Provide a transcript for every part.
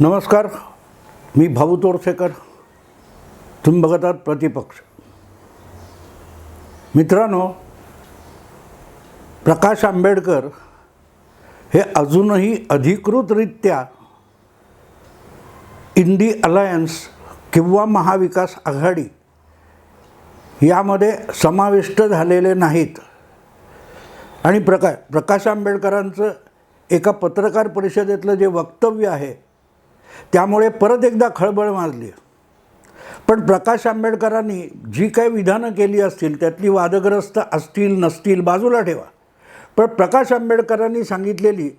नमस्कार मी भाऊ तोरसेकर तुम्ही बघत आहात प्रतिपक्ष. मित्रांनो प्रकाश आंबेडकर हे अजूनही अधिकृतरित्या इंडी अलायन्स किंवा महाविकास आघाडी यामध्ये समाविष्ट झालेले नाहीत. आणि प्रका प्रकाश आंबेडकरांचं एका पत्रकार परिषदेतलं जे वक्तव्य आहे त्यामुळे परत एकदा खळबळ माजली. पण प्रकाश आंबेडकरांनी जी काही विधानं केली असतील त्यातली वादग्रस्त असतील नसतील बाजूला ठेवा. पण प्रकाश आंबेडकरांनी सांगितलेली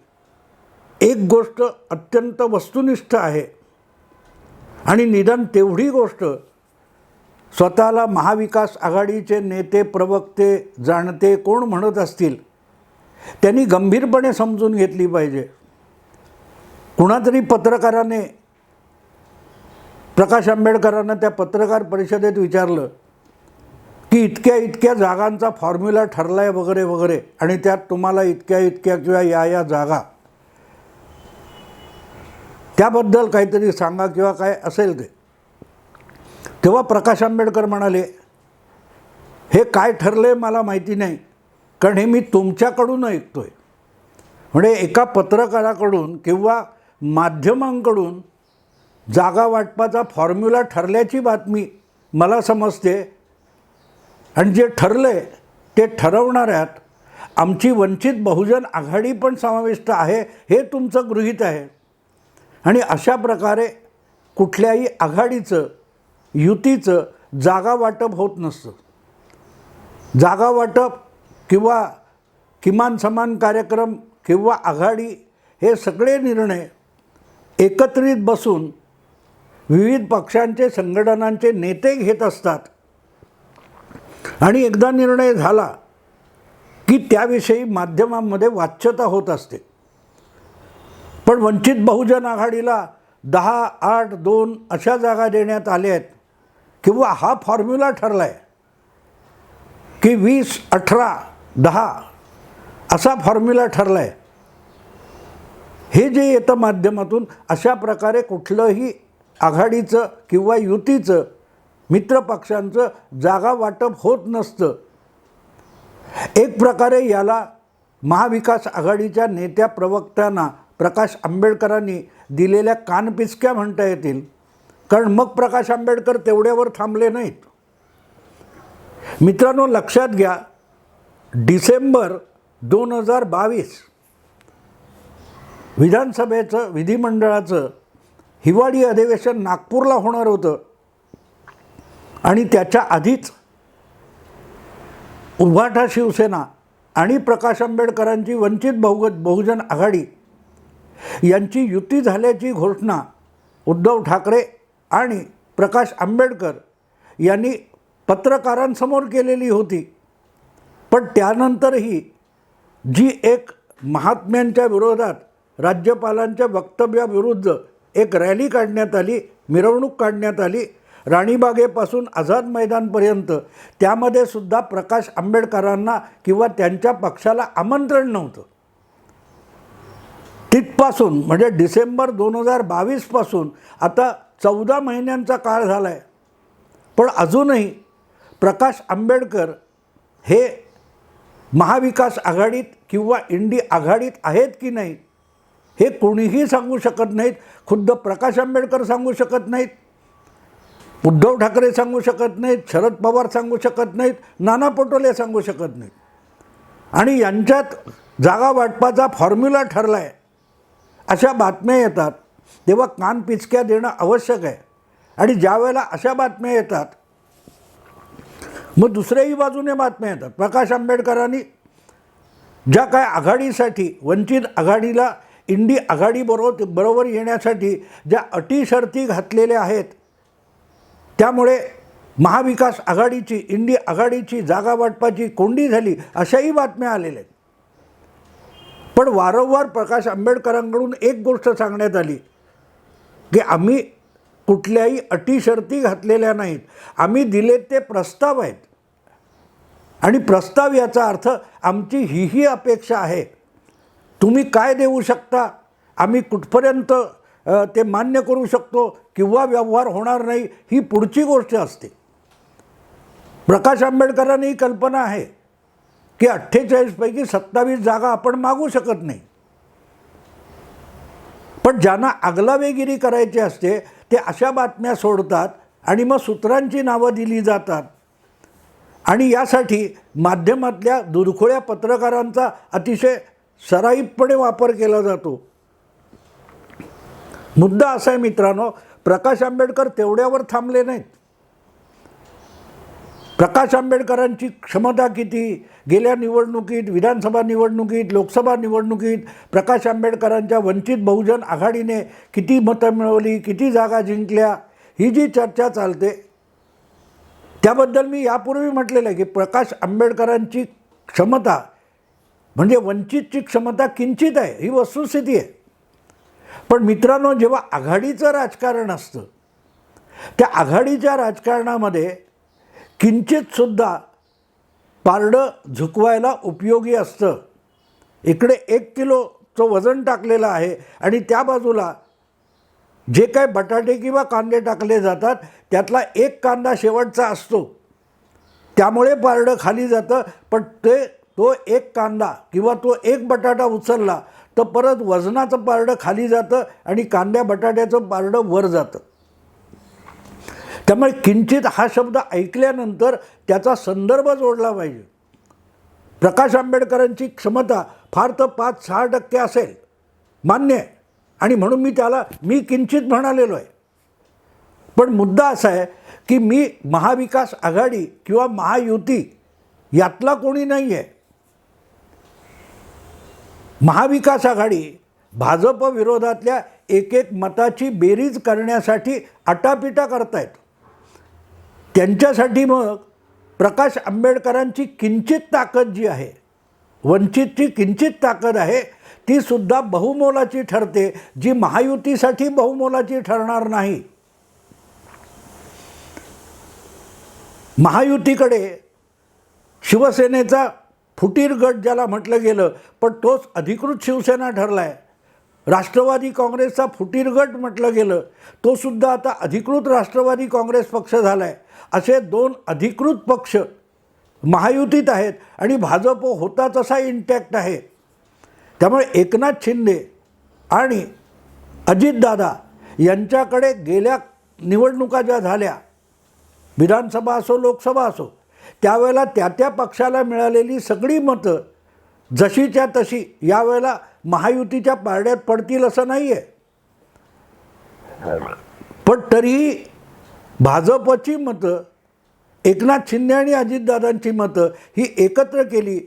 एक गोष्ट अत्यंत वस्तुनिष्ठ आहे. आणि निदान तेवढी गोष्ट स्वतःला महाविकास आघाडीचे नेते प्रवक्ते जाणते कोण म्हणत असतील त्यांनी गंभीरपणे समजून घेतली पाहिजे. कुणातरी पत्रकाराने प्रकाश आंबेडकरांना त्या पत्रकार परिषदेत विचारलं की इतक्या इतक्या जागांचा फॉर्म्युला ठरला आहे वगैरे वगैरे आणि त्यात तुम्हाला इतक्या इतक्या किंवा या या जागा. त्याबद्दल काहीतरी सांगा किंवा काय असेल ते. तेव्हा प्रकाश आंबेडकर म्हणाले हे काय ठरलं आहे मला माहिती नाही कारण हे मी तुमच्याकडून ऐकतो आहे म्हणजे एका पत्रकाराकडून किंवा माध्यमांकडून जागा वाटपाचा फॉर्म्युला ठरल्याची बातमी मला समजते. आणि जे ठरलं आहे ते ठरवणाऱ्यात आमची वंचित बहुजन आघाडी पण समाविष्ट आहे हे तुमचं गृहीत आहे. आणि अशा प्रकारे कुठल्याही आघाडीचं युतीचं जागा वाटप होत नसतं. जागा वाटप किंवा किमान समान कार्यक्रम किंवा आघाडी हे सगळे निर्णय एकत्रित बसून विविध पक्षांचे संघटनांचे नेते घेत असतात. आणि एकदा निर्णय झाला की त्याविषयी माध्यमांमध्ये वाच्यता होत असते. पण वंचित बहुजन आघाडीला दहा आठ दोन अशा जागा देण्यात आल्या आहेत किंवा हा फॉर्म्युला ठरला आहे की वीस अठरा दहा असा फॉर्म्युला ठरला आहे हे जे येतं माध्यमातून अशा प्रकारे कुठलंही आघाडीचं किंवा युतीचं मित्रपक्षांचं जागा वाटप होत नसतं. एक प्रकारे याला महाविकास आघाडीच्या नेत्या प्रवक्त्यांना प्रकाश आंबेडकरांनी दिलेल्या कानपिचक्या म्हणता येतील. कारण मग प्रकाश आंबेडकर तेवढ्यावर थांबले नाहीत. मित्रांनो लक्षात घ्या डिसेंबर दोन हजार बावीस विधानसभेचं विधिमंडळाचं हिवाळी अधिवेशन नागपूरला होणार होतं. आणि त्याच्या आधीच उभाटा शिवसेना आणि प्रकाश आंबेडकरांची वंचित बहुगत बहुजन आघाडी यांची युती झाल्याची घोषणा उद्धव ठाकरे आणि प्रकाश आंबेडकर यांनी पत्रकारांसमोर केलेली होती. पण त्यानंतरही जी एक महात्म्यांच्या विरोधात राज्यपालांच्या वक्तव्याविरुद्ध एक रॅली काढण्यात आली मिरवणूक काढण्यात आली. राणीबागेपासून आझाद मैदानपर्यंत त्यामध्ये सुद्धा प्रकाश आंबेडकरांना किंवा त्यांच्या पक्षाला आमंत्रण नव्हतं. तिथपासून म्हणजे डिसेंबर दोन हजार बावीसपासून आता चौदा महिन्यांचा काळ झाला आहे पण अजूनही प्रकाश आंबेडकर हे महाविकास आघाडीत किंवा इंडी आघाडीत आहेत की नाही हे कोणीही सांगू शकत नाहीत. खुद्द प्रकाश आंबेडकर सांगू शकत नाहीत. उद्धव ठाकरे सांगू शकत नाहीत. शरद पवार सांगू शकत नाहीत. नाना पटोले सांगू शकत नाहीत. आणि यांच्यात जागा वाटपाचा फॉर्म्युला ठरला आहे अशा बातम्या येतात. तेव्हा कान पिचक्या देणं आवश्यक आहे. आणि ज्या वेळेला अशा बातम्या येतात मग दुसऱ्याही बाजूने बातम्या येतात. प्रकाश आंबेडकरांनी ज्या काय आघाडीसाठी वंचित आघाडीला इंडी आघाडीबरोबर बरोबर येण्यासाठी ज्या अटी शर्ती घातलेल्या आहेत त्यामुळे महाविकास आघाडीची इंडी आघाडीची जागा वाटपाची कोंडी झाली अशाही बातम्या आलेल्या आहेत. पण वारंवार प्रकाश आंबेडकरांकडून एक गोष्ट सांगण्यात आली की आम्ही कुठल्याही अटी शर्ती घातलेल्या नाहीत. आम्ही दिले ते प्रस्ताव आहेत. आणि प्रस्ताव याचा अर्थ आमची ही ही अपेक्षा आहे. तुम्ही काय देऊ शकता? आम्ही कुठपर्यंत ते मान्य करू शकतो किंवा व्यवहार होणार नाही ही पुढची गोष्ट असते. प्रकाश आंबेडकरांनी ही कल्पना आहे की अठ्ठेचाळीसपैकी सत्तावीस जागा आपण मागू शकत नाही. पण ज्यांना आगलावेगिरी करायची असते ते अशा बातम्या सोडतात आणि मग सूत्रांची नावं दिली जातात. आणि यासाठी माध्यमातल्या दुरखोळ्या पत्रकारांचा अतिशय सराईतपणे वापर केला जातो. मुद्दा असा आहे मित्रांनो प्रकाश आंबेडकर तेवढ्यावर थांबले नाहीत. प्रकाश आंबेडकरांची क्षमता किती? गेल्या निवडणुकीत विधानसभा निवडणुकीत लोकसभा निवडणुकीत प्रकाश आंबेडकरांच्या वंचित बहुजन आघाडीने किती मतं मिळवली किती जागा जिंकल्या? ही जी चर्चा चालते त्याबद्दल मी यापूर्वी म्हटलेलं आहे की प्रकाश आंबेडकरांची क्षमता म्हणजे वंचितची क्षमता किंचित आहे ही वस्तुस्थिती आहे. पण मित्रांनो जेव्हा आघाडीचं राजकारण असतं त्या आघाडीच्या राजकारणामध्ये किंचितसुद्धा पारडं झुकवायला उपयोगी असतं. इकडे एक किलोचं वजन टाकलेलं आहे आणि त्या बाजूला जे काय बटाटे किंवा कांदे टाकले जातात त्यातला एक कांदा शेवटचा असतो. त्यामुळे पारडं खाली जातं पण ते तो एक कांदा किंवा तो एक बटाटा उचलला तर परत वजनाचं पारडं खाली जातं आणि कांद्या बटाट्याचं पारडं वर जातं. त्यामुळे किंचित हा शब्द ऐकल्यानंतर त्याचा संदर्भ जोडला पाहिजे. प्रकाश आंबेडकरांची क्षमता फार तर पाच सहा टक्के असेल मान्य आहे. आणि म्हणून मी त्याला मी किंचित म्हणालेलो आहे. पण मुद्दा असा आहे की मी महाविकास आघाडी किंवा महायुती यातला कोणी नाही आहे महाविकास आघाडी भाजप विरोधातल्या एक एक मताची बेरीज करण्यासाठी आटापिटा करतायत. त्यांच्यासाठी मग प्रकाश आंबेडकरांची किंचित ताकद जी आहे वंचितची किंचित ताकद आहे ती सुद्धा बहुमोलाची ठरते जी महायुतीसाठी बहुमोलाची ठरणार नाही. महायुतीकडे शिवसेनेचा फुटीर गट ज्याला म्हटलं गेलं पण तोच अधिकृत शिवसेना ठरला आहे राष्ट्रवादी काँग्रेसचा फुटीर गट म्हटलं गेलं तो सुद्धा आता अधिकृत राष्ट्रवादी काँग्रेस पक्ष झाला आहे असे दोन अधिकृत पक्ष महायुतीत आहेत आणि भाजप होता तसा इंटॅक्ट आहे. त्यामुळे एकनाथ शिंदे आणि अजितदादा यांच्याकडे गेल्या निवडणुका ज्या झाल्या विधानसभा असो लोकसभा असो त्यावेळेला त्या त्या पक्षाला मिळालेली सगळी मतं जशीच्या तशी यावेळेला महायुतीच्या पारड्यात पडतील असं नाही आहे पण तरीही भाजपची मतं एकनाथ शिंदे आणि अजितदादांची मतं ही एकत्र केली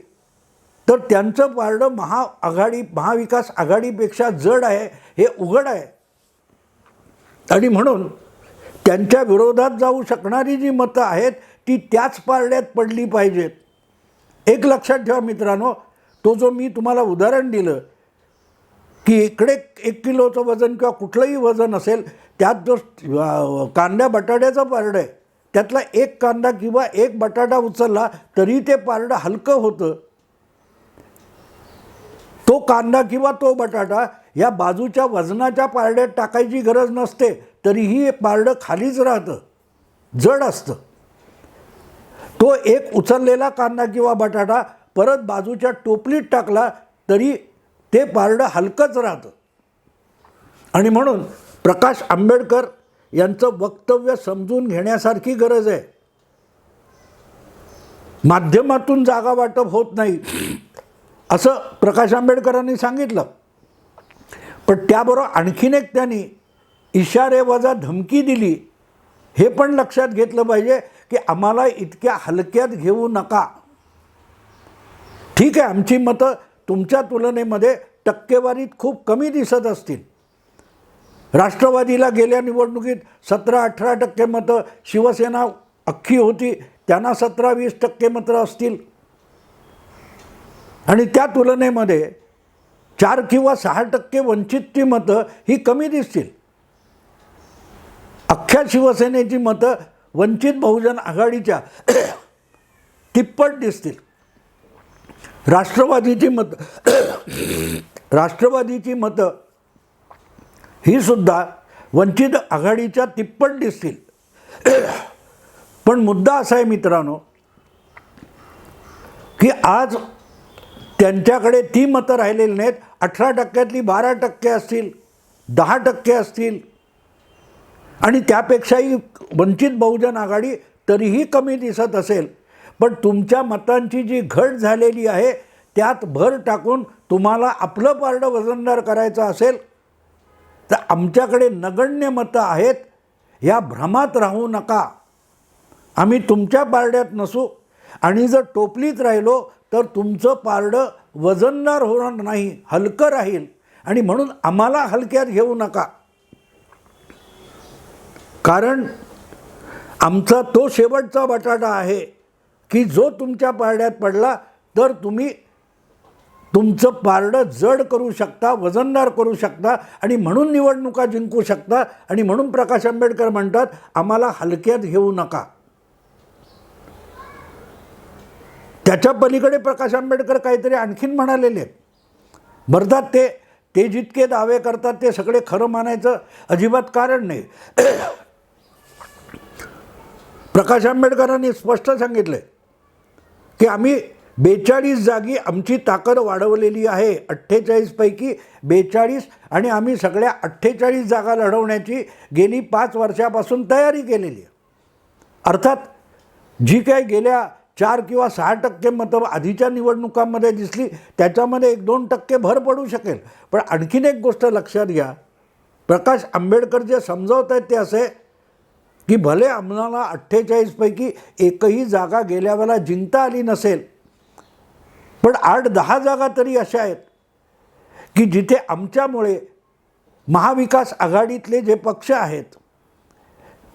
तर त्यांचं पारडं महाआघाडी महाविकास आघाडीपेक्षा जड आहे हे उघड आहे. आणि म्हणून त्यांच्या विरोधात जाऊ शकणारी जी मतं आहेत ती त्याच पारड्यात पडली पाहिजेत एक लक्षात ठेवा मित्रांनो तो जो मी तुम्हाला उदाहरण दिलं की इकडे एक किलोचं वजन किंवा कुठलंही वजन असेल त्यात जो कांद्या बटाट्याचं पारडं आहे त्यातला एक कांदा किंवा एक बटाटा उचलला तरी ते पारडं हलकं होतं. तो कांदा किंवा तो बटाटा या बाजूच्या वजनाच्या पारड्यात टाकायची गरज नसते तरीही पारडं खालीच राहतं जड असतं. तो एक उचललेला कांदा किंवा बटाटा परत बाजूच्या टोपलीत टाकला तरी ते पारडं हलकंच राहतं. आणि म्हणून प्रकाश आंबेडकर यांचं वक्तव्य समजून घेण्यासारखी गरज आहे. माध्यमातून जागा वाटप होत नाही असं प्रकाश आंबेडकरांनी सांगितलं. पण त्याबरोबर आणखीन एक त्यांनी इशारे वजा धमकी दिली हे पण लक्षात घेतलं पाहिजे. की आम्हाला इतक्या हलक्यात घेऊ नका. ठीक आहे आमची मतं तुमच्या तुलनेमध्ये टक्केवारीत खूप कमी दिसत असतील. राष्ट्रवादीला गेल्या निवडणुकीत सतरा अठरा टक्के मतं शिवसेना अख्खी होती त्यांना सतरा वीस टक्के मतं असतील. आणि त्या तुलनेमध्ये चार किंवा सहा टक्के वंचितची मतं ही कमी दिसतील. अख्ख्या शिवसेनेची मतं वंचित बहुजन आघाडीच्या तिप्पट दिसतील. राष्ट्रवादीची मतं राष्ट्रवादीची मतं ही सुद्धा वंचित आघाडीच्या तिप्पट दिसतील. पण मुद्दा असा आहे मित्रांनो की आज त्यांच्याकडे ती मतं राहिलेली नाहीत. अठरा टक्क्यातली बारा टक्के असतील दहा टक्के असतील आणि त्यापेक्षाही वंचित बहुजन आघाडी तरीही कमी दिसत असेल. पण तुमच्या मतांची जी घट झालेली आहे त्यात भर टाकून तुम्हाला आपलं पारडं वजनदार करायचं असेल तर आमच्याकडे नगण्य मतं आहेत या भ्रमात राहू नका. आम्ही तुमच्या पारड्यात नसू. आणि जर टोपलीत राहिलो तर तुमचं पारडं वजनदार होणार नाही हलकं राहील. आणि म्हणून आम्हाला हलक्यात घेऊ नका. कारण आमचा तो शेवटचा बटाटा आहे की जो तुमच्या पारड्यात पडला तर तुम्ही तुमचं पारडं जड करू शकता वजनदार करू शकता आणि म्हणून निवडणुका जिंकू शकता आणि म्हणून प्रकाश आंबेडकर म्हणतात आम्हाला हलक्यात घेऊ नका. त्याच्या पलीकडे प्रकाश आंबेडकर काहीतरी आणखीन म्हणालेले आहेत. ते ते जितके दावे करतात ते सगळे खरं मानायचं अजिबात कारण नाही. प्रकाश आंबेडकरांनी स्पष्ट सांगितलं की आम्ही बेचाळीस जागी आमची ताकद वाढवलेली आहे अठ्ठेचाळीसपैकी बेचाळीस आणि आम्ही सगळ्या अठ्ठेचाळीस जागा लढवण्याची गेली पाच वर्षापासून तयारी केलेली आहे. अर्थात जी काय गेल्या चार किंवा सहा टक्के मतं आधीच्या निवडणुकांमध्ये दिसली त्याच्यामध्ये एक दोन टक्के भर पडू शकेल. पण आणखीन एक गोष्ट लक्षात घ्या प्रकाश आंबेडकर जे समजवत आहेत ते असे की भले आम्हाला अठ्ठेचाळीसपैकी एकही जागा गेल्या वेळेला जिंकता आली नसेल पण आठ दहा जागा तरी अशा आहेत की जिथे आमच्यामुळे महाविकास आघाडीतले जे पक्ष आहेत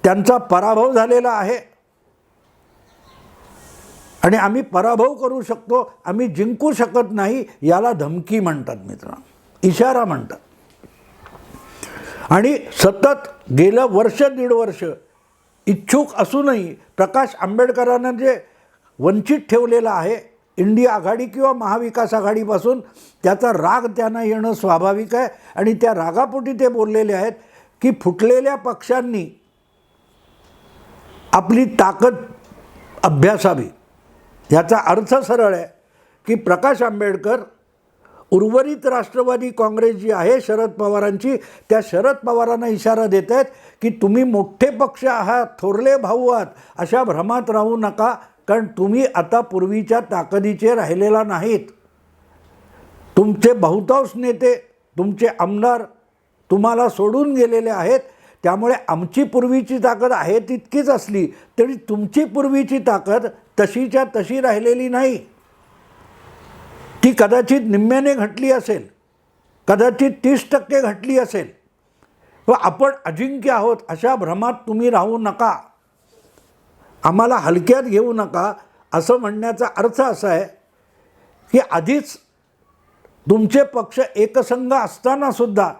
त्यांचा पराभव झालेला आहे. आणि आम्ही पराभव करू शकतो आम्ही जिंकू शकत नाही याला धमकी म्हणतात मित्रांनो इशारा म्हणतात. आणि सतत गेलं वर्ष दीड वर्ष इच्छुक असूनही प्रकाश आंबेडकरांना जे वंचित ठेवलेलं आहे इंडिया आघाडी किंवा महाविकास आघाडीपासून त्याचा राग त्यांना येणं स्वाभाविक आहे. आणि त्या रागापोटी ते बोललेले आहेत की फुटलेल्या पक्षांनी आपली ताकद अभ्यासावी. याचा अर्थ सरळ आहे की प्रकाश आंबेडकर उर्वरित राष्ट्रवादी काँग्रेस जी आहे शरद पवारांची त्या शरद पवारांना इशारा देत आहेत की तुम्ही मोठे पक्ष आहात थोरले भाऊ आहात अशा भ्रमात राहू नका कारण तुम्ही आता पूर्वीच्या ताकदीचे राहिलेला नाहीत. तुमचे बहुतांश नेते तुमचे आमदार तुम्हाला सोडून गेलेले आहेत. त्यामुळे आमची पूर्वीची ताकद आहे तितकीच असली तरी तुमची पूर्वीची ताकद तशीच्या तशी राहिलेली नाही. ती कदाचित निम्म्याने घटली असेल कदाचित तीस टक्के घटली असेल व आपण अजिंक्य आहोत अशा भ्रमात तुम्ही राहू नका. आम्हाला हलक्यात घेऊ नका. असं म्हणण्याचा अर्थ असा आहे की आधीच तुमचे पक्ष एकसंघ असतानासुद्धा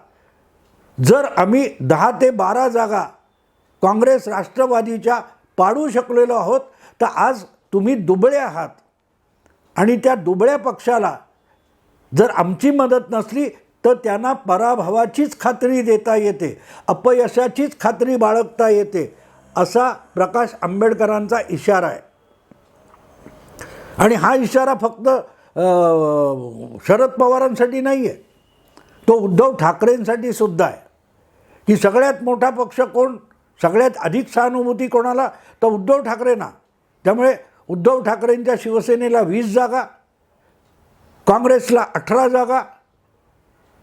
जर आम्ही दहा ते बारा जागा काँग्रेस राष्ट्रवादीच्या पाडू शकलेलो आहोत तर आज तुम्ही दुबळे आहात. आणि त्या दुबळ्या पक्षाला जर आमची मदत नसली तर त्यांना पराभवाचीच खात्री देता येते अपयशाचीच खात्री बाळगता येते असा प्रकाश आंबेडकरांचा इशारा आहे. आणि हा इशारा फक्त शरद पवारांसाठी नाही आहे तो उद्धव ठाकरेंसाठी सुद्धा आहे. की सगळ्यात मोठा पक्ष कोण? सगळ्यात अधिक सहानुभूती कोणाला? तर उद्धव ठाकरेंना त्यामुळे उद्धव ठाकरेंच्या शिवसेनेला वीस जागा काँग्रेसला अठरा जागा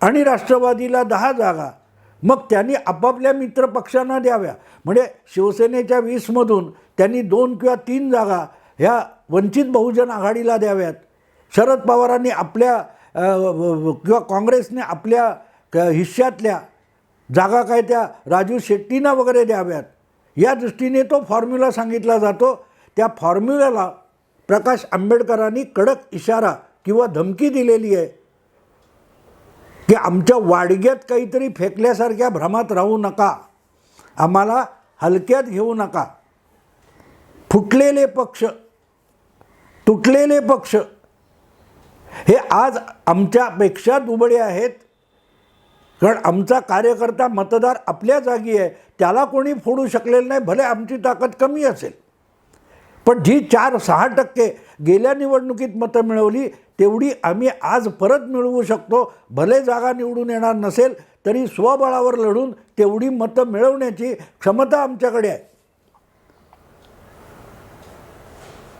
आणि राष्ट्रवादीला दहा जागा. मग त्यांनी आपापल्या मित्रपक्षांना द्याव्या. म्हणजे शिवसेनेच्या वीसमधून त्यांनी दोन किंवा तीन जागा ह्या वंचित बहुजन आघाडीला द्याव्यात. शरद पवारांनी आपल्या किंवा काँग्रेसने आपल्या क- हिश्श्यातल्या जागा काय त्या राजू शेट्टींना वगैरे द्याव्यात. या दृष्टीने तो फॉर्म्युला सांगितला जातो. त्या फॉर्म्युल्याला प्रकाश आंबेडकरांनी कडक इशारा किंवा धमकी दिलेली आहे. की आमच्या वाडग्यात काहीतरी फेकल्यासारख्या भ्रमात राहू नका. आम्हाला हलक्यात घेऊ नका. फुटलेले पक्ष तुटलेले पक्ष हे आज आमच्यापेक्षा दुबळे आहेत. कारण आमचा कार्यकर्ता मतदार आपल्या जागी आहे. त्याला कोणी फोडू शकलेलं नाही भले आमची ताकद कमी असेल. पण जी चार सहा टक्के गेल्या निवडणुकीत मतं मिळवली तेवढी आम्ही आज परत मिळवू शकतो. भले जागा निवडून येणार नसेल तरी स्वबळावर लढून तेवढी मतं मिळवण्याची क्षमता आमच्याकडे आहे.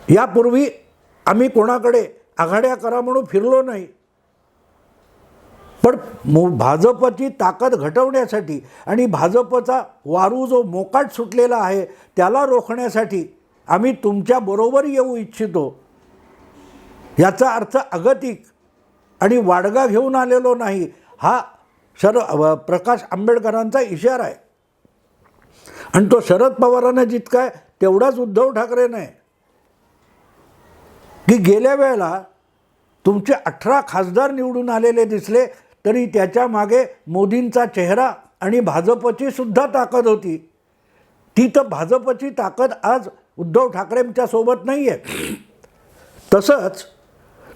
यापूर्वी आम्ही कोणाकडे आघाड्या करा म्हणून फिरलो नाही. पण भाजपची ताकद घटवण्यासाठी आणि भाजपचा वारू जो मोकाट सुटलेला आहे त्याला रोखण्यासाठी आम्ही तुमच्याबरोबर येऊ इच्छितो. याचा अर्थ अगतिक आणि वाडगा घेऊन आलेलो नाही हा शर प्रकाश आंबेडकरांचा इशारा आहे. आणि तो शरद पवारांना जितका आहे तेवढाच उद्धव ठाकरे नाही. की गेल्या वेळेला तुमचे अठरा खासदार निवडून आलेले दिसले तरी त्याच्यामागे मोदींचा चेहरा आणि भाजपची सुद्धा ताकद होती. ती तर भाजपची ताकद आज उद्धव ठाकरेंच्या सोबत नाही आहे तसंच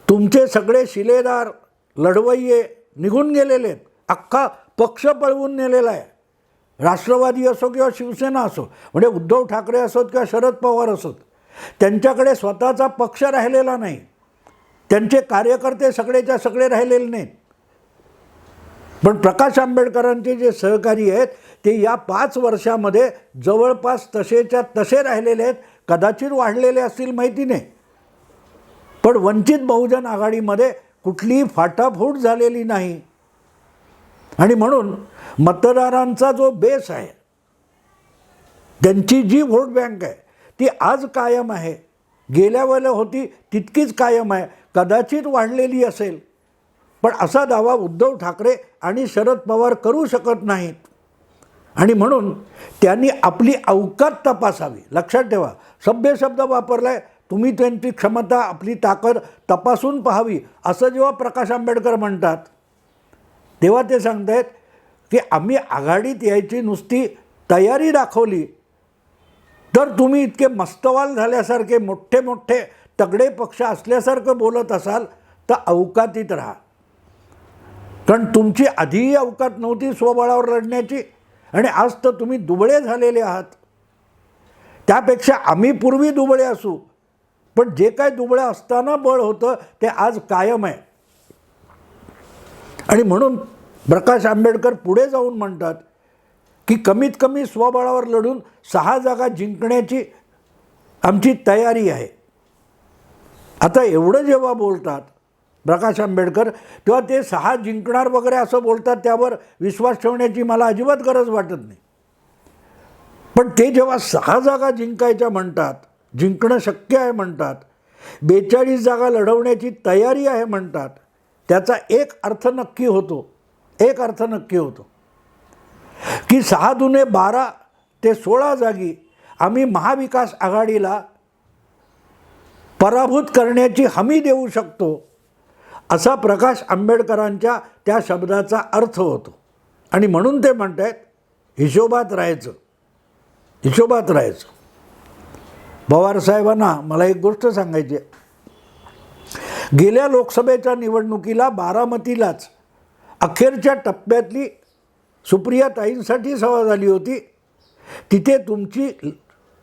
तुमचे सगळे शिलेदार लढवय्ये निघून गेलेले आहेत. अख्खा पक्ष पळवून नेलेला आहे. राष्ट्रवादी असो किंवा शिवसेना असो म्हणजे उद्धव ठाकरे असोत किंवा शरद पवार असोत त्यांच्याकडे स्वतःचा पक्ष राहिलेला नाही. त्यांचे कार्यकर्ते सगळेच्या सगळे राहिलेले नाहीत. पण प्रकाश आंबेडकरांचे जे सहकारी आहेत ते या पाच वर्षामध्ये जवळपास तसेच्या तसे राहिलेले आहेत. कदाचित वाढलेले असतील माहिती नाही. पण वंचित बहुजन आघाडीमध्ये कुठलीही फाटाफूट झालेली नाही. आणि म्हणून मतदारांचा जो बेस आहे त्यांची जी व्होट बँक आहे ती आज कायम आहे. गेल्या वेळेला होती तितकीच कायम आहे. कदाचित वाढलेली असेल. पण असा दावा उद्धव ठाकरे आणि शरद पवार करू शकत नाहीत. आणि म्हणून त्यांनी आपली अवकात तपासावी. लक्षात ठेवा सभ्य शब्द वापरला आहे तुम्ही त्यांची क्षमता आपली ताकद तपासून पाहावी असं जेव्हा प्रकाश आंबेडकर म्हणतात तेव्हा ते सांगतायत की आम्ही आघाडीत यायची नुसती तयारी दाखवली तर तुम्ही इतके मस्तवाल झाल्यासारखे मोठे मोठे तगडे पक्ष असल्यासारखं बोलत असाल तर अवकातीत राहा. कारण तुमची आधीही अवकात नव्हती स्वबळावर लढण्याची आणि आज तर तुम्ही दुबळे झालेले आहात. त्यापेक्षा आम्ही पूर्वी दुबळे असू पण जे काय दुबळं असताना बळ होतं ते आज कायम आहे. आणि म्हणून प्रकाश आंबेडकर पुढे जाऊन म्हणतात की कमीत कमी स्वबळावर लढून सहा जागा जिंकण्याची आमची तयारी आहे. आता एवढं जेव्हा बोलतात प्रकाश आंबेडकर तेव्हा ते सहा जिंकणार वगैरे असं बोलतात त्यावर विश्वास ठेवण्याची मला अजिबात गरज वाटत नाही. पण ते जेव्हा सहा जागा जिंकायच्या म्हणतात जिंकणं शक्य आहे म्हणतात. बेचाळीस जागा लढवण्याची तयारी आहे म्हणतात. त्याचा एक अर्थ नक्की होतो. एक अर्थ नक्की होतो. की सहा दुने बारा ते सोळा जागी आम्ही महाविकास आघाडीला पराभूत करण्याची हमी देऊ शकतो असा प्रकाश आंबेडकरांच्या त्या शब्दाचा अर्थ होतो. आणि म्हणून ते म्हणत आहेत हिशोबात राहायचं. हिशोबात राहायचं. पवारसाहेबांना मला एक गोष्ट सांगायची गेल्या लोकसभेच्या निवडणुकीला बारामतीलाच अखेरच्या टप्प्यातली सुप्रिया ताईंसाठी सभा झाली होती. तिथे तुमची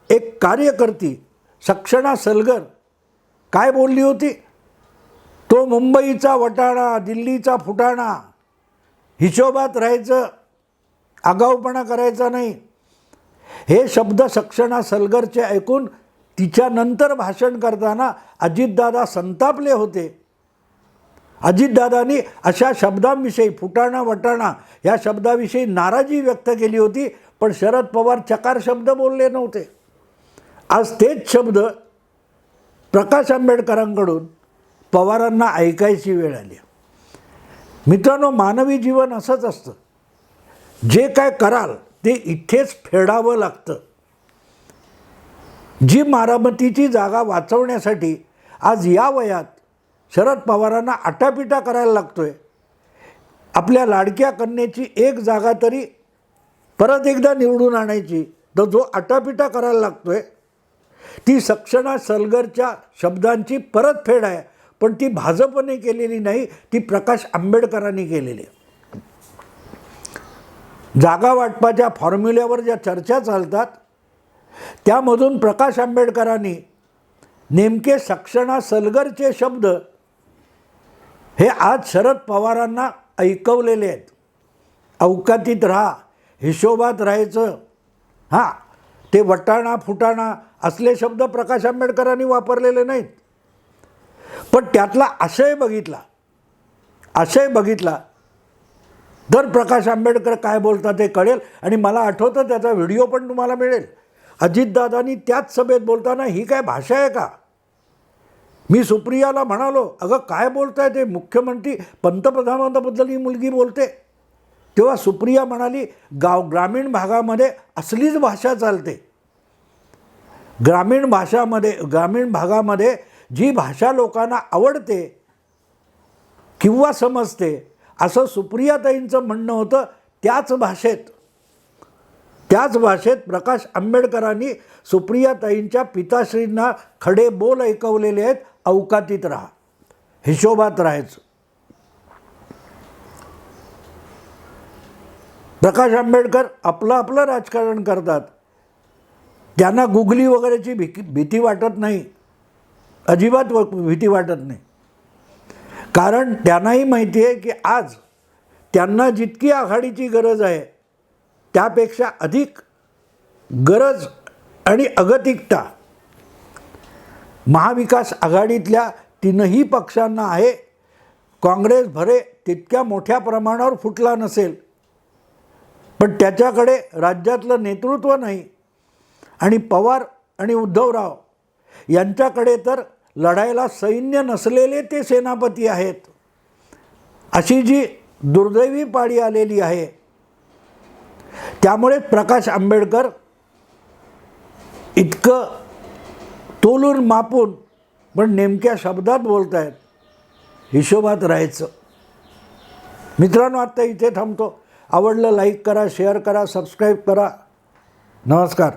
एक कार्यकर्ती सक्षणा सलगर काय बोलली होती? तो मुंबईचा वटाणा दिल्लीचा फुटाणा हिशोबात राहायचं आगाऊपणा करायचा नाही. हे शब्द सक्षणा सलगरचे ऐकून तिच्यानंतर भाषण करताना अजितदादा संतापले होते. अजितदादांनी अशा शब्दांविषयी फुटाणा वटाणा या शब्दाविषयी नाराजी व्यक्त केली होती पण शरद पवार चकार शब्द बोलले नव्हते. आज तेच शब्द प्रकाश आंबेडकरांकडून पवारांना ऐकायची वेळ आली. मित्रांनो मानवी जीवन असंच असतं. जे काय कराल ते इथेच फेडावं लागतं. जी मारामतीची जागा वाचवण्यासाठी आज या वयात शरद पवारांना आटापिटा करायला लागतोय. आपल्या लाडक्या कन्येची एक जागा तरी परत एकदा निवडून आणायची तर जो आटापिटा करायला लागतोय ती सक्षणा सलगरच्या शब्दांची परतफेड आहे पण ती भाजपने केलेली नाही ती प्रकाश आंबेडकरांनी केलेली आहे. जागा वाटपाच्या फॉर्म्युल्यावर ज्या चर्चा चालतात त्यामधून प्रकाश आंबेडकरांनी नेमके सक्षणा सलगरचे शब्द हे आज शरद पवारांना ऐकवलेले आहेत. अवकातीत राहा हिशोबात राहायचं. हां ते वटाणा फुटाणा असले शब्द प्रकाश आंबेडकरांनी वापरलेले नाहीत. पण त्यातला आशय बघितला. आशय बघितला. तर प्रकाश आंबेडकर काय बोलतात ते कळेल आणि मला आठवतं त्याचा व्हिडिओ पण तुम्हाला मिळेल. अजितदादांनी त्याच सभेत बोलताना ही काय भाषा आहे का? मी सुप्रियाला म्हणालो अगं काय बोलताय ते? मुख्यमंत्री पंतप्रधानांबद्दल ही मुलगी बोलते. तेव्हा सुप्रिया म्हणाली गाव ग्रामीण भागामध्ये असलीच भाषा चालते. ग्रामीण भाषामध्ये ग्रामीण भागामध्ये जी भाषा लोकांना आवडते किंवा समजते असं सुप्रियाताईंचं म्हणणं होतं त्याच भाषेत. त्याच भाषेत प्रकाश आंबेडकरांनी सुप्रियाताईंच्या पिताश्रींना खडे बोल ऐकवलेले आहेत अवकातीत राहा. हिशोबात राहायचं. प्रकाश आंबेडकर आपलं आपलं राजकारण करतात. त्यांना गुगली वगैरेची भीकी भीती वाटत नाही. अजिबात व- भीती वाटत नाही. कारण त्यांनाही माहिती आहे की आज त्यांना जितकी आघाडीची गरज आहे त्यापेक्षा अधिक गरज आणि अगतिकता महाविकास आघाडीतल्या तीनही पक्षांना आहे. काँग्रेस भरे तितक्या मोठ्या प्रमाणावर फुटला नसेल. पण त्याच्याकडे राज्यातलं नेतृत्व नाही. आणि पवार आणि उद्धवराव यांच्याकडे तर लढायला सैन्य नसलेले ते सेनापती आहेत. अशी जी दुर्दैवी पाळी आलेली आहे त्यामुळे प्रकाश आंबेडकर इतकं तोलून मापून पण नेमक्या शब्दात बोलत आहेत हिशोबात राहायचं. मित्रांनो आत्ता इथे थांबतो. आवडलं लाईक करा शेअर करा सबस्क्राईब करा. नमस्कार.